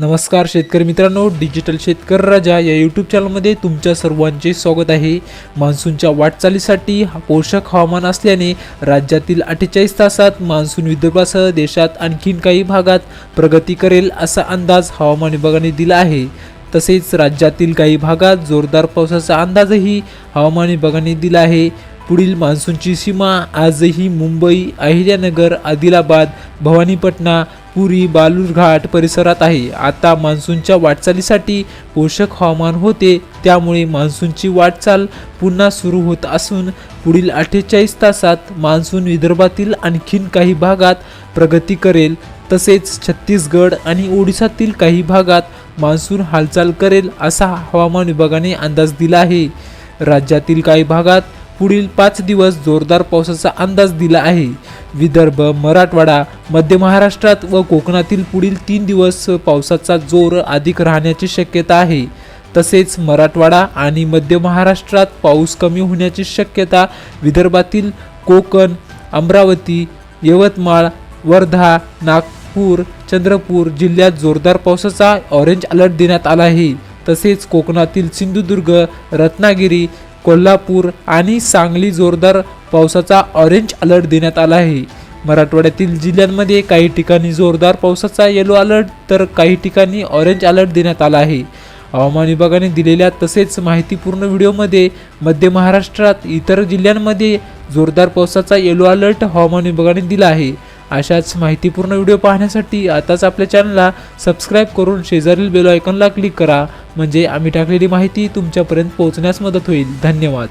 नमस्कार शेतकरी मित्रांनो डिजिटल शेतकरी राजा या यूट्यूब चॅनलमध्ये तुमच्या सर्वांचे स्वागत आहे. मान्सूनच्या वाटचालीसाठी हा पोषक हवामान असल्याने राज्यातील अठ्ठेचाळीस तासात मान्सून विदर्भासह देशात आणखीन काही भागात प्रगती करेल असा अंदाज हवामान विभागाने दिला आहे. तसेच राज्यातील काही भागात जोरदार पावसाचा अंदाजही हवामान विभागाने दिला आहे. पुढील मान्सूनची सीमा आजही मुंबई अहिल्यानगर आदिलाबाद भवानीपटना पुरी बालूरघाट परिसरात आहे. आता मान्सूनच्या वाटचालीसाठी पोषक हवामान होते. त्यामुळे मान्सूनची वाटचाल पुन्हा सुरू होत असून पुढील अठ्ठेचाळीस तासात मान्सून विदर्भातील आणखीन काही भागात प्रगती करेल. तसेच छत्तीसगड आणि ओडिसातील काही भागात मान्सून हालचाल करेल असा हवामान विभागाने अंदाज दिला आहे. राज्यातील काही भागात पुढील पाच दिवस जोरदार पावसाचा अंदाज दिला आहे. विदर्भ मराठवाडा मध्य महाराष्ट्रात व कोकणातील पुढील तीन दिवस पावसाचा जोर अधिक राहण्याची शक्यता आहे. तसेच मराठवाडा आणि मध्य महाराष्ट्रात पाऊस कमी होण्याची शक्यता विदर्भातील कोकण अमरावती यवतमाळ वर्धा नागपूर चंद्रपूर जिल्ह्यात जोरदार पावसाचा ऑरेंज अलर्ट देण्यात आला आहे. तसेच कोकणातील सिंधुदुर्ग रत्नागिरी कोल्हापूर आणि सांगली जोरदार पावसाचा ऑरेंज अलर्ट देण्यात आला आहे. मराठवाड्यातील जिल्ह्यांमध्ये काही ठिकाणी जोरदार पावसाचा येलो अलर्ट तर काही ठिकाणी ऑरेंज अलर्ट देण्यात आला आहे. हवामान विभागाने दिलेल्या तसेच माहितीपूर्ण व्हिडिओमध्ये मध्य महाराष्ट्रात इतर जिल्ह्यांमध्ये जोरदार पावसाचा येलो अलर्ट हवामान विभागाने दिला आहे. अशाच माहितीपूर्ण व्हिडिओ पाहण्यासाठी आताच आपल्या चॅनलला सबस्क्राईब करून शेजारील बेल आयकॉनला क्लिक करा. म्हणजे आम्ही टाकलेली माहिती तुमच्यापर्यंत पोहोचण्यास मदत होईल. धन्यवाद.